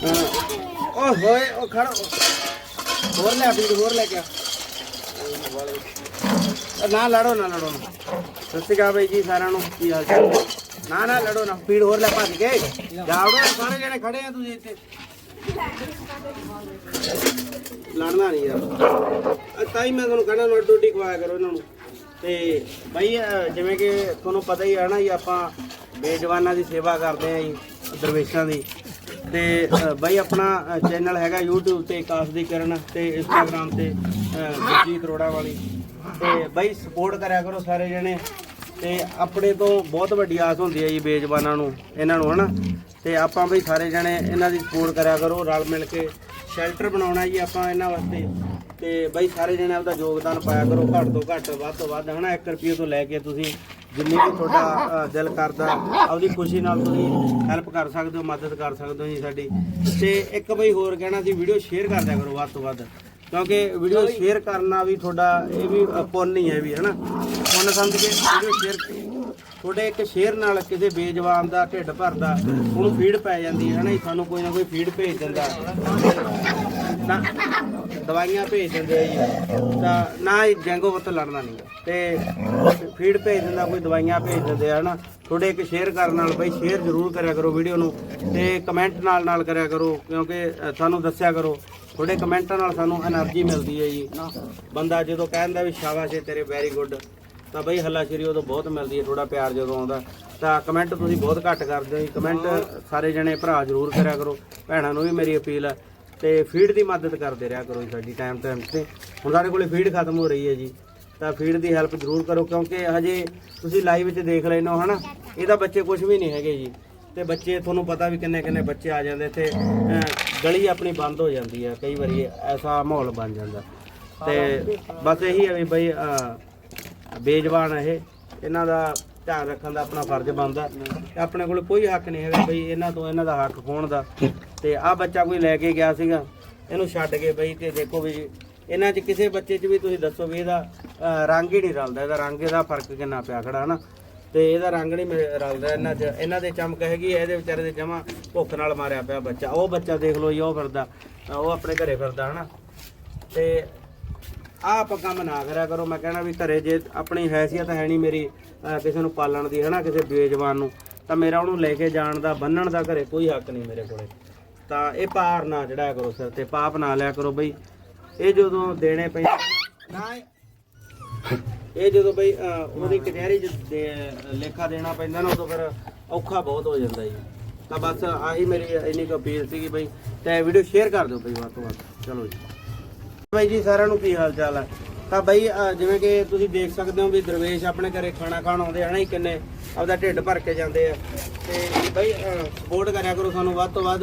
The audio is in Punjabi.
ਓ ਹੋਏ ਉਹ ਖੜ। ਹੋਰ ਲੈ ਫੀਡ ਹੋਰ ਲੈ ਕੇ ਆ। ਨਾ ਲੜੋ ਨਾ ਲੜੋ। ਸਤਿ ਸ਼੍ਰੀ ਅਕਾਲ ਬਾਈ ਜੀ ਸਾਰਿਆਂ ਨੂੰ ਕੀ ਹਾਲ ਚਾਲ? ਨਾ ਨਾ ਲੜੋ ਨਾ। ਫੀਡ ਹੋਰ ਲੈ ਭੱਜ ਕੇ। ਜਾਵੜੋ ਸਾਰੇ ਜਣੇ ਖੜੇ ਆ ਤੁਸੀਂ ਇੱਥੇ। ਲੜਨਾ ਨਹੀਂ ਯਾਰ। ਤਾਂ ਹੀ ਮੈਂ ਤੁਹਾਨੂੰ ਕਹਿਣਾ ਨਾ ਡੋਡੀ ਖਵਾਇਆ ਕਰੋ ਇਹਨਾਂ ਨੂੰ। ਤੇ ਬਈ ਅਹ, ਜਿਵੇਂ ਕਿ ਤੁਹਾਨੂੰ ਪਤਾ ਹੀ ਹੈ ਨਾ ਜੀ ਆਪਾਂ ਬੇਜਵਾਨਾਂ ਦੀ ਸੇਵਾ ਕਰਦੇ ਆ ਜੀ ਦਰਵੇਸ਼ਾਂ ਦੀ। ਤੇ ਬਾਈ ਆਪਣਾ ਚੈਨਲ ਹੈਗਾ YouTube ਤੇ ਕਾਸ ਦੀ ਕਿਰਨ ਤੇ Instagram ਤੇ ਗੁਰਜੀਤ ਰੋੜਾ ਵਾਲੀ। ਤੇ ਬਈ ਸਪੋਰਟ ਕਰਿਆ ਕਰੋ ਸਾਰੇ ਜਣੇ। ਤੇ ਆਪਣੇ ਤੋਂ ਬਹੁਤ ਵੱਡੀ ਆਸ ਹੁੰਦੀ ਹੈ ਜੀ ਬੇਜ਼ਬਾਨਾਂ ਨੂੰ, ਇਹਨਾਂ ਨੂੰ, ਹਨਾ? ਤੇ ਆਪਾਂ ਬਈ ਸਾਰੇ ਜਣੇ ਇਹਨਾਂ ਦੀ ਸਪੋਰਟ ਕਰਿਆ ਕਰੋ, ਰਲ ਮਿਲ ਕੇ ਸ਼ੈਲਟਰ ਬਣਾਉਣਾ ਜੀ ਆਪਾਂ ਇਹਨਾਂ ਵਾਸਤੇ। ਤੇ ਬਈ ਸਾਰੇ ਜਣੇ ਆਪਦਾ ਯੋਗਦਾਨ ਪਾਇਆ ਕਰੋ, ਘੱਟ ਤੋਂ ਘੱਟ ਵੱਧ ਤੋਂ ਵੱਧ, ਹਨਾ? 1 ਰੁਪਏ ਤੋਂ ਲੈ ਕੇ ਤੁਸੀਂ ਜਿੰਨੀ ਵੀ ਤੁਹਾਡਾ ਅ, ਦਿਲ ਕਰਦਾ ਆਪਦੀ ਖੁਸ਼ੀ ਨਾਲ ਤੁਸੀਂ ਹੈਲਪ ਕਰ ਸਕਦੇ ਹੋ ਮਦਦ ਕਰ ਸਕਦੇ ਹੋ ਜੀ ਸਾਡੀ। ਤੇ ਇੱਕ ਬਈ ਹੋਰ ਕਹਿਣਾ ਸੀ ਵੀਡੀਓ ਸ਼ੇਅਰ ਕਰ ਦਿਆ ਕਰੋ ਵੱਧ ਤੋਂ ਵੱਧ। ਕਿਉਂਕਿ ਵੀਡੀਓ ਸ਼ੇਅਰ ਕਰਨਾ ਵੀ ਤੁਹਾਡਾ ਇਹ ਵੀ ਅ, ਪੁੰਨ ਹੀ ਹੈ ਵੀ ਹਨਾ? ਪੁੰਨ ਸਮਝ ਕੇ ਵੀਡੀਓ ਸ਼ੇਅਰ ਤੁਹਾਡੇ ਇੱਕ ਸ਼ੇਅਰ ਨਾਲ ਕਿਸੇ ਬੇਜਵਾਨ ਦਾ ਢਿੱਡ ਭਰਦਾ ਉਹਨੂੰ ਫੀਡ ਪੈ ਜਾਂਦੀ ਹੈ ਹਨਾ ਜੀ? ਸਾਨੂੰ ਕੋਈ ਨਾ ਕੋਈ ਫੀਡ ਭੇਜ ਦਿੰਦਾ। ਨਾ ਦਵਾਈਆਂ ਭੇਜ ਦਿੰਦੇ ਆ ਜੀ। ਤਾਂ ਨਾ ਇਹ ਡੈਂਗੂ ਵੱਤ ਲੜਨਾ ਨਹੀਂ ਤੇ ਫੀਡ ਭੇਜ ਦਿੰਦਾ, ਕੋਈ ਦਵਾਈਆਂ ਭੇਜ ਦਿੰਦੇ ਆ ਨਾ ਤੁਹਾਡੇ ਇੱਕ ਸ਼ੇਅਰ ਕਰਨ ਨਾਲ ਬਈ ਸ਼ੇਅਰ ਜ਼ਰੂਰ ਕਰਿਆ ਕਰੋ ਵੀਡੀਓ ਨੂੰ ਤੇ ਕਮੈਂਟ ਨਾਲ ਨਾਲ ਕਰਿਆ ਕਰੋ, ਕਿਉਂਕਿ ਸਾਨੂੰ ਦੱਸਿਆ ਕਰੋ। ਤੁਹਾਡੇ ਕਮੈਂਟਾਂ ਨਾਲ ਸਾਨੂੰ એનર્ਜੀ ਮਿਲਦੀ ਹੈ ਜੀ। ਬੰਦਾ ਜਦੋਂ ਕਹਿੰਦਾ ਵੀ ਸ਼ਾਬਾਸ਼ ਏ ਤੇਰੇ ਵੈਰੀ ਗੁੱਡ ਤਾਂ ਬਈ ਹੱਲਾਸ਼ੇਰੀ ਉਦੋਂ ਬਹੁਤ ਮਿਲਦੀ ਹੈ ਥੋੜਾ ਪਿਆਰ ਜਦੋਂ ਆਉਂਦਾ। ਤਾਂ ਕਮੈਂਟ ਤੁਸੀਂ ਬਹੁਤ ਘੱਟ ਕਰਦੇ ਹੋ ਜੀ। ਕਮੈਂਟ ਸਾਰੇ ਜਣੇ ਭਰਾ ਜ਼ਰੂਰ ਕਰਿਆ ਕਰੋ। ਭੈਣਾਂ ਨੂੰ ਵੀ ਮੇਰੀ ਅਪੀਲ ਹੈ ਤੇ ਫੀਡ ਦੀ ਮਦਦ ਕਰਦੇ ਰਿਹਾ ਕਰੋ ਜੀ ਸਾਡੀ ਟਾਈਮ ਟਾਈਮ ਤੇ ਹੁਣ ਸਾਡੇ ਕੋਲੇ ਫੀਡ ਖਤਮ ਹੋ ਰਹੀ ਹੈ ਜੀ। ਤਾਂ ਫੀਡ ਦੀ ਹੈਲਪ ਜ਼ਰੂਰ ਕਰੋ, ਕਿਉਂਕਿ ਹਜੇ ਤੁਸੀਂ ਲਾਈਵ ਵਿੱਚ ਦੇਖ ਲੈਨੋ ਹਨਾ? ਇਹਦਾ ਬੱਚੇ ਕੁਝ ਵੀ ਨਹੀਂ ਹੈਗੇ ਜੀ। ਤੇ ਬੱਚੇ, ਤੁਹਾਨੂੰ ਪਤਾ ਵੀ ਕਿੰਨੇ ਕਿੰਨੇ ਬੱਚੇ ਆ ਜਾਂਦੇ, ਤੇ ਗਲੀ ਆਪਣੀ ਬੰਦ ਹੋ ਜਾਂਦੀ ਹੈ। ਕਈ ਵਾਰੀ ਐਸਾ ਮਾਹੌਲ ਬਣ ਜਾਂਦਾ। ਤੇ ਬਸ ਇਹੀ ਹੈ ਵੀ ਬਈ ਬੇਜ਼ਬਾਨ ਇਹ। ਇਹਨਾਂ ਦਾ ਧਿਆਨ ਰੱਖਣ ਦਾ ਆਪਣਾ ਫਰਜ਼ ਬਣਦਾ। ਆਪਣੇ ਕੋਲ ਕੋਈ ਹੱਕ ਨਹੀਂ ਹੈਗਾ ਬਈ, ਇਹਨਾਂ ਤੋਂ ਇਹਨਾਂ ਦਾ ਹੱਕ ਖੋਣ ਦਾ। ਤੇ ਆਹ ਬੱਚਾ ਕੋਈ ਲੈ ਕੇ ਗਿਆ ਸੀਗਾ ਇਹਨੂੰ ਛੱਡ ਕੇ ਬਈ ਤੇ ਦੇਖੋ ਵੀ ਇਹਨਾਂ 'ਚ ਕਿਸੇ ਬੱਚੇ 'ਚ ਵੀ ਤੁਸੀਂ ਦੱਸੋ ਵੀ ਇਹਦਾ ਅਹ, ਰੰਗ ਹੀ ਨਹੀਂ ਰਲਦਾ ਇਹਦਾ ਰੰਗ ਇਹਦਾ ਫ਼ਰਕ ਕਿੰਨਾ ਪਿਆ ਖੜਾ ਹਨਾ? ਤੇ ਇਹਦਾ ਰੰਗ ਨਹੀਂ ਮਿਲ- ਰਲਦਾ ਇਹਨਾਂ 'ਚ ਇਹਨਾਂ ਦੇ ਚਮਕ ਹੈਗੀ ਹੈ, ਇਹਦੇ ਵਿਚਾਰੇ ਦੇ ਜਮਾ ਭੁੱਖ ਨਾਲ ਮਾਰਿਆ ਪਿਆ ਬੱਚਾ। ਉਹ ਬੱਚਾ ਦੇਖ ਲਓ ਜੀ ਉਹ ਫਿਰਦਾ ਅਹ, ਉਹ ਆਪਣੇ ਘਰੇ ਫਿਰਦਾ ਹਨਾ? ਤੇ ਆਹ ਆਪਾਂ ਕੰਮ ਨਾ ਕਰਿਆ ਕਰੋ ਮੈਂ ਕਹਿਣਾ ਵੀ ਘਰੇ ਜੇ ਆਪਣੀ ਹੈਸੀਅਤ ਹੈ ਨਹੀਂ ਮੇਰੀ ਅਹ ਕਿਸੇ ਨੂੰ ਪਾਲਣ ਦੀ ਹਨਾ? ਕਿਸੇ ਬੇਜਵਾਨ ਨੂੰ ਤਾਂ ਮੇਰਾ ਉਹਨੂੰ ਲੈ ਕੇ ਜਾਣ ਦਾ ਬੰਨਣ ਦਾ ਘਰੇ ਕੋਈ ਹੱਕ ਨਹੀਂ ਮੇਰੇ ਕੋਲੇ। ਤਾਂ ਇਹ ਭਾਰ ਨਾ ਚੜਾਇਆ ਕਰੋ ਸਿਰ ਤੇ, ਪਾਪ ਨਾ ਲਿਆ ਕਰੋ ਬਈ। ਇਹ ਜਦੋਂ ਦੇਣੇ ਪੈਂਦੇ ਨਾ, ਇਹ- ਜਦੋਂ ਬਈ ਉਹਦੀ ਕਚਹਿਰੀ 'ਚ ਦੇ- ਲੇਖਾ ਦੇਣਾ ਪੈਂਦਾ ਨਾ, ਉਦੋਂ ਫਿਰ ਔਖਾ ਬਹੁਤ ਹੋ ਜਾਂਦਾ ਜੀ। ਤਾਂ ਬਸ ਆਹੀ ਮੇਰੀ ਇੰਨੀ ਕੁ ਅਪੀਲ ਸੀਗੀ ਬਈ, ਤੇ ਵੀਡੀਓ ਸ਼ੇਅਰ ਕਰ ਦਿਓ ਬਈ ਵੱਧ ਤੋਂ ਵੱਧ। ਚਲੋ ਜੀ। ਬਾਈ ਜੀ, ਸਾਰਿਆਂ ਨੂੰ ਕੀ ਹਾਲ ਚਾਲ ਹੈ ਤਾਂ ਬਾਈ ਜਿਵੇਂ ਕਿ ਤੁਸੀਂ ਦੇਖ ਸਕਦੇ ਹੋ ਵੀ ਦਰਵੇਸ਼ ਆਪਣੇ ਘਰੇ ਖਾਣਾ ਖਾਣ ਆਉਂਦੇ ਹਨਾ ਹੀ ਕਿੰਨੇ ਆਪਦਾ ਢਿੱਡ ਭਰ ਕੇ ਜਾਂਦੇ ਆ। ਤੇ ਬਈ ਸਪੋਰਟ ਕਰਿਆ ਕਰੋ ਸਾਨੂੰ ਵੱਧ ਤੋਂ ਵੱਧ।